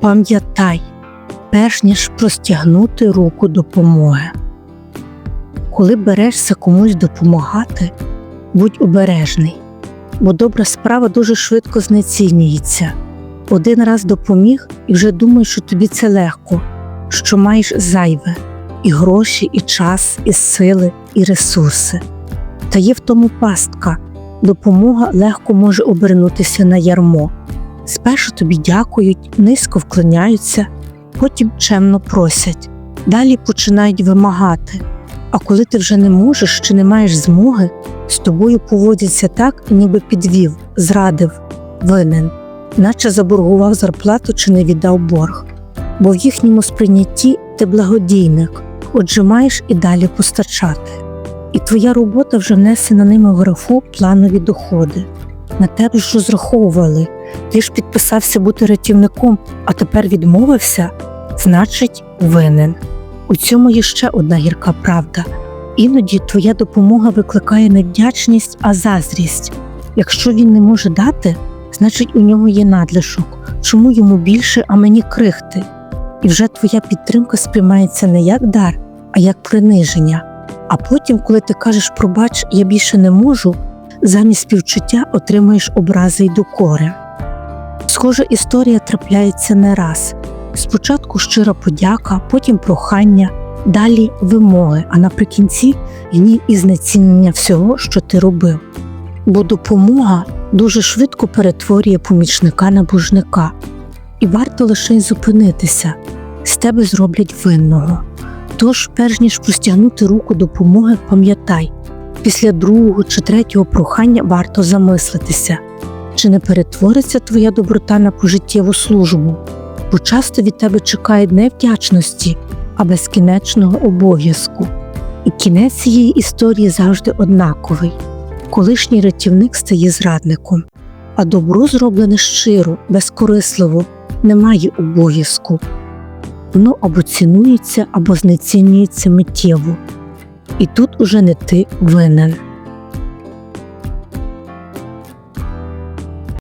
Пам'ятай, перш ніж простягнути руку допомоги. Коли берешся комусь допомагати, будь обережний, бо добра справа дуже швидко знецінюється. Один раз допоміг і вже думаєш, що тобі це легко, що маєш зайве і гроші, і час, і сили, і ресурси. Та є в тому пастка. Допомога легко може обернутися на ярмо. Спершу тобі дякують, низько вклоняються, потім чемно просять, далі починають вимагати. А коли ти вже не можеш чи не маєш змоги, з тобою поводяться так, ніби підвів, зрадив, винен, наче заборгував зарплату чи не віддав борг. Бо в їхньому сприйнятті ти благодійник, отже маєш і далі постачати. І твоя робота вже внесена ними в графу планові доходи. На тебе ж розраховували. Ти ж підписався бути рятівником, а тепер відмовився, значить, винен. У цьому є ще одна гірка правда. Іноді твоя допомога викликає не вдячність, а заздрість. Якщо він не може дати, значить у нього є надлишок. Чому йому більше, а мені крихти? І вже твоя підтримка сприймається не як дар, а як приниження. А потім, коли ти кажеш пробач, я більше не можу, замість співчуття отримуєш образи й докори. Схожа історія трапляється не раз. Спочатку щира подяка, потім прохання, далі вимоги, а наприкінці гнів і знецінення всього, що ти робив. Бо допомога дуже швидко перетворює помічника на божника, і варто лише й зупинитися, з тебе зроблять винного. Тож, перш ніж простягнути руку допомоги, пам'ятай, після другого чи третього прохання варто замислитися, чи не перетвориться твоя доброта на пожиттєву службу, бо часто від тебе чекають не вдячності, а безкінечного обов'язку. І кінець цієї історії завжди однаковий. Колишній рятівник стає зрадником, а добро зроблене щиро, безкорисливо, не має обов'язку. Воно або цінується, або знецінюється миттєво. І тут уже не ти винен.